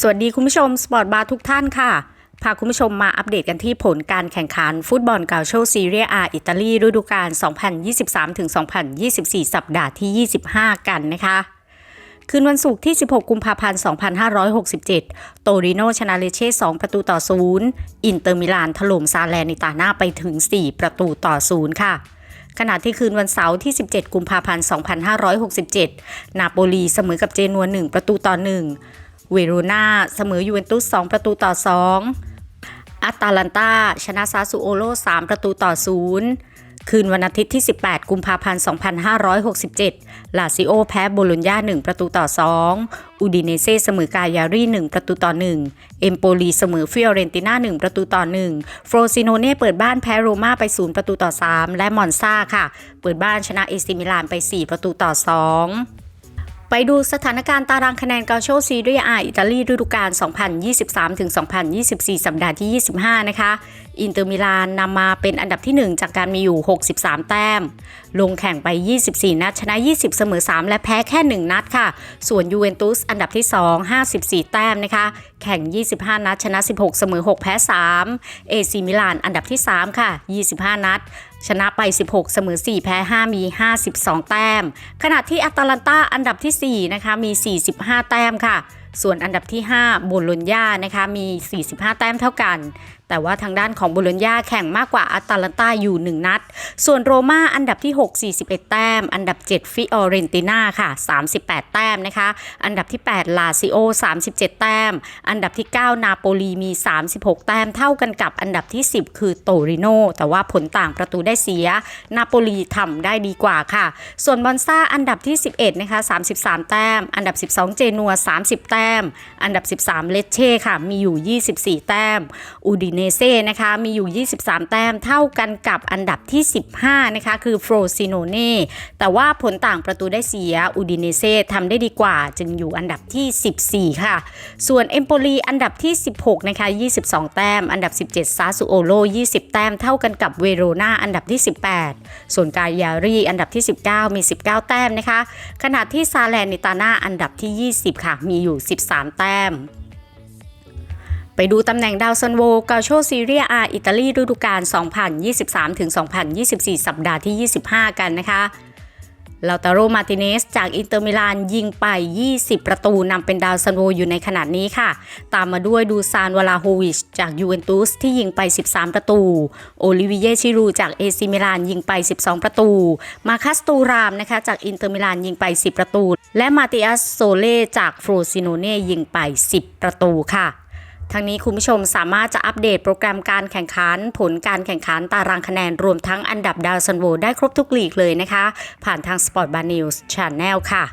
สวัสดีคุณผู้ชมสปอร์ตบาร์ทุกท่านค่ะ พาคุณผู้ชมมาอัปเดตกันที่ผลการแข่งขันฟุตบอลกาโชซีเรียอาอิตาลีฤดูกาล 2023-2024 สัปดาห์ที่ 25 กันนะคะคืนวันศุกร์ที่ 16 กุมภาพันธ์ 2567 โตริโนชนะเลเช่ 2 ประตูต่อ 0 อินเตอร์มิลานถล่มซาแลนิตาน่าไปถึง 4 ประตูต่อ 0 ค่ะ ขณะที่คืนวันเสาร์ที่ 17 กุมภาพันธ์ 2567 นาโปลีเสมอกับเจนัว 1 ประตูต่อ 1 เวโรนาเสมอยูเวนตุส 2 ประตูต่อ 2 อัตตาลันตาชนะซาซูโอโล 3 ประตูต่อ 0 คืนวันอาทิตย์ที่ 18 กุมภาพันธ์ 2567 ลาซิโอแพ้โบโลญญา 1 ประตูต่อ 2 อูดิเนเซ่เสมอกายารี1 ประตูต่อ 1 เอมโปลีเสมอฟิออเรนติน่า 1 ประตูต่อ 1 โฟรซิโนเน่เปิดบ้านแพ้โรม่าไป 0 ประตูต่อ 3 และมอนซาค่ะ เปิดบ้านชนะเอซิมิลานไป 4 ประตูต่อ 2 ไปดูสถานการณ์ตารางคะแนนกาโชซีเรียอาอิตาลีฤดูกาล 2023-2024 สัปดาห์ที่ 25 นะคะ อินเตอร์มิลานนำมาเป็นอันดับที่ 1 จากการมีอยู่ 63 แต้ม ลงแข่งไป 24 นัด ชนะ 20 เสมอ 3 และแพ้แค่ 1 นัดค่ะ ส่วนยูเวนตุสอันดับที่ 2 54 แต้มนะคะ แข่ง 25 นัด ชนะ 16 เสมอ 6 แพ้ 3 เอซีมิลานอันดับที่ 3 ค่ะ 25 นัด ชนะไป 16 เสมอ 4 แพ้ 5 มี 52 แต้ม ขณะที่อัตแลนตาอันดับที่ 4 นะคะ มี 45 แต้มค่ะ ส่วนอันดับที่5โบโลญญานะคะมี 45 แต้มเท่ากัน แต่ว่าทางด้านของบโลญญาแข่งมากกว่าอัตแลนตาอยู่ 1 นัด ส่วนโรม่าอันดับที่ 6 41 แต้ม อันดับ 7 ฟิออเรนติน่าค่ะ 38 แต้มนะคะ อันดับที่ 8 ลาซิโอ 37 แต้ม อันดับที่ 9 นาโปลีมี 36 แต้มเท่ากันกับอันดับที่ 10 คือโตริโน แต่ว่าผลต่างประตูได้เสีย นาโปลีทำได้ดีกว่าค่ะ ส่วนบอนซ่าอันดับที่ 11 นะคะ 33 แต้ม อันดับ 12 เจนัว 30 แต้มอันดับ 13 เลเช่ค่ะ มีอยู่ 24 แต้ม อูดิเนเซ่นะคะ มีอยู่ 23 แต้ม เท่ากันกับอันดับที่ 15 นะคะ คือโฟรซิโนเน่ แต่ว่าผลต่างประตูได้เสีย อูดิเนเซ่ทำได้ดีกว่า จึงอยู่อันดับที่ 14 ค่ะ ส่วนเอมโปลีอันดับที่ 16 นะคะ 22 แต้ม อันดับ 17 ซาซูโอโล 20 แต้ม เท่ากันกับเวโรนาอันดับที่ 18 ส่วนกายารีอันดับที่ 19 มี 19 แต้มนะคะ ขณะที่ซาแลนิตาน่าอันดับที่ 20 ค่ะ มีอยู่13 แต้ม ไปดูตำแหน่งดาวซันโวกาโชซีเรียอาอิตาลีฤดูกาล2023-2024 สัปดาห์ที่ 25 กันนะคะ ลาตาโรมาติเนสจากอินเตอร์มิลานยิงไป 20 ประตูนำเป็นดาวซันโวอยู่ในขณะนี้ค่ะ ตามมาด้วยดูซานวลาโฮวิชจากยูเวนตุสที่ยิงไป 13 ประตู โอลิวิเยชิรูจากเอซิมิลานยิงไป 12 ประตู มาคัสตูรามนะคะจากอินเตอร์มิลานยิงไป 10 ประตู และมาติอัสโซเล่จากฟรซิโนเน่ยิงไป 10 ประตูค่ะ ทั้งนี้คุณผู้ชมสามารถจะอัปเดตโปรแกรมการแข่งขัน ผลการแข่งขันตารางคะแนนรวมทั้งอันดับดาวซันโวได้ครบทุกลีกเลยนะคะ ผ่านทาง Sport Bar News Channel ค่ะ